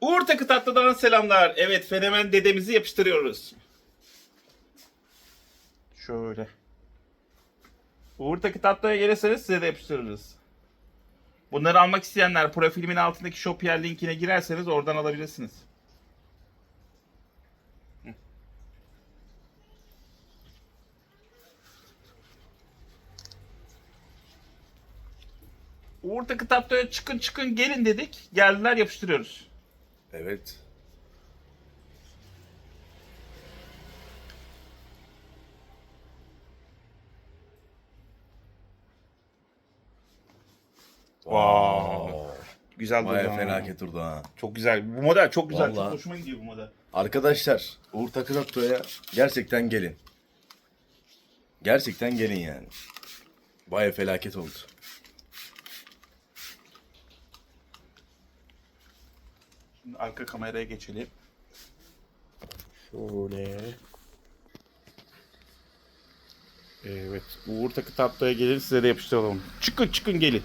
Uğur Takı Tatlı'dan selamlar. Evet fenomen dedemizi yapıştırıyoruz. Şöyle. Uğur Takı Tatlı'ya gelirseniz size de yapıştırırız. Bunları almak isteyenler profilimin altındaki Shopier linkine girerseniz oradan alabilirsiniz. Uğur Takı Tatlı'ya çıkın çıkın gelin dedik. Geldiler yapıştırıyoruz. Evet. Wow. Güzel Baya durdu ha. felaket durdu ha. Çok güzel. Bu model çok güzel. Vallahi. Çok hoşuma gidiyor bu model. Arkadaşlar Uğur Takıratto'ya gerçekten gelin. Gerçekten gelin yani. Baya felaket oldu. Şimdi arka kameraya geçelim. Şöyle. Evet. Uğur Takı Tatlı'ya gelir size de yapıştıralım. Çıkın çıkın gelin.